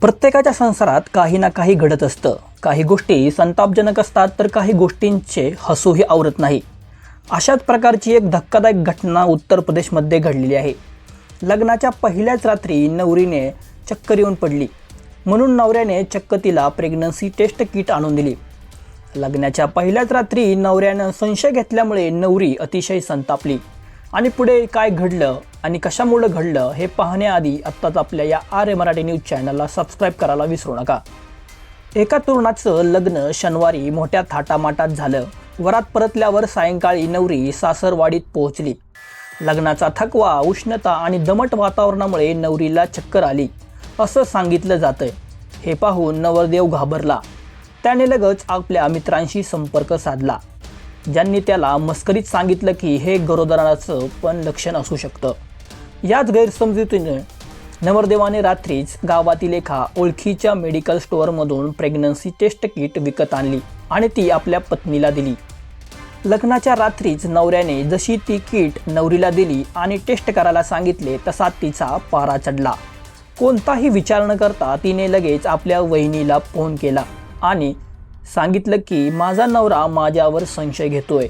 प्रत्येकाच्या संसारात काही ना काही घडत असतं. काही गोष्टी संतापजनक असतात तर काही गोष्टींचे हसूही आवरत नाही. अशाच प्रकारची एक धक्कादायक घटना उत्तर प्रदेशमध्ये घडलेली आहे. लग्नाच्या पहिल्याच रात्री नवरीने चक्कर येऊन पडली. म्हणून नवऱ्याने चक्क तिला प्रेग्नन्सी टेस्ट किट आणून दिली. लग्नाच्या पहिल्याच रात्री नवऱ्यानं संशय घेतल्यामुळे नवरी अतिशय संतापली. आणि पुढे काय घडलं? आणि कशामुळं घडलं हे पाहण्याआधी आत्ताच आपल्या या आर ए मराठी न्यूज चॅनलला सबस्क्राईब करायला विसरू नका. एका तरुणाचं लग्न शनिवारी मोठ्या थाटामाटात झालं. वरात परतल्यावर सायंकाळी नवरी सासरवाडीत पोहोचली. लग्नाचा थकवा उष्णता आणि दमट वातावरणामुळे नवरीला चक्कर आली. असं सांगितलं जातंय. हे पाहून नवरदेव घाबरला. त्याने लगच आपल्या मित्रांशी संपर्क साधला. ज्यांनी त्याला मस्करीत सांगितलं की हे गरोदराचं पण लक्षण असू शकतं. याच गैरसमजुतीने नवरदेवाने रात्रीच गावातील एका ओळखीच्या मेडिकल स्टोअरमधून प्रेग्नन्सी टेस्ट किट विकत आणली आणि ती आपल्या पत्नीला दिली. लग्नाच्या रात्रीच नवऱ्याने जशी ती किट नवरीला दिली आणि टेस्ट करायला सांगितले तसा तिचा पारा चढला. कोणताही विचार न करता तिने लगेच आपल्या वहिनीला फोन केला आणि सांगितलं की माझा नवरा माझ्यावर संशय घेतोय.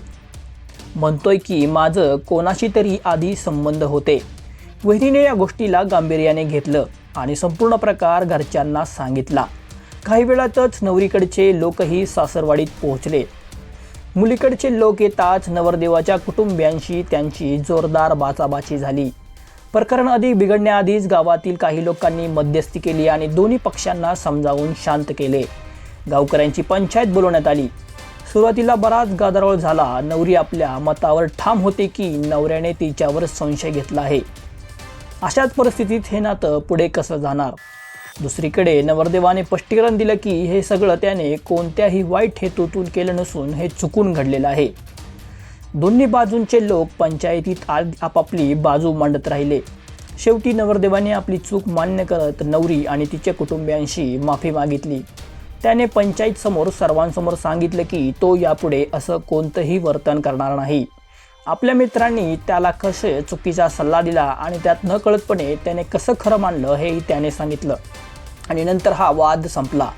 म्हणतोय की माझं कोणाशी तरी आधी संबंध होते. वहिनीने या गोष्टीला गांभीर्याने घेतलं आणि संपूर्ण प्रकार घरच्यांना सांगितला. काही वेळातच नवरीकडचे लोकही सासरवाडीत पोहोचले. मुलीकडचे लोक येताच नवरदेवाच्या कुटुंबियांशी त्यांची जोरदार बाचाबाची झाली. प्रकरण अधिक बिघडण्याआधीच गावातील काही लोकांनी मध्यस्थी केली आणि दोन्ही पक्षांना समजावून शांत केले. गावकऱ्यांची पंचायत बोलवण्यात आली. सुरुवातीला बराच गादारोळ झाला. नवरी आपल्या मतावर ठाम होते की नवऱ्याने तिच्यावर संशय घेतला आहे. अशाच परिस्थितीत हे नातं पुढे कसं जाणार? दुसरीकडे नवरदेवाने स्पष्टीकरण दिलं की हे सगळं त्याने कोणत्याही वाईट हेतूतून केलं नसून हे चुकून घडलेलं आहे. दोन्ही बाजूंचे लोक पंचायतीत आ आपापली बाजू मांडत राहिले. शेवटी नवरदेवाने आपली चूक मान्य करत नवरी आणि तिच्या कुटुंबियांशी माफी मागितली. त्याने पंचायतसमोर सर्वांसमोर सांगितलं की तो यापुढे असं कोणतंही वर्तन करणार नाही. आपल्या मित्रांनी त्याला कसे चुकीचा सल्ला दिला आणि त्यात न कळतपणे त्याने कसं खरं मानलं हेही त्याने सांगितलं. आणि नंतर हा वाद संपला.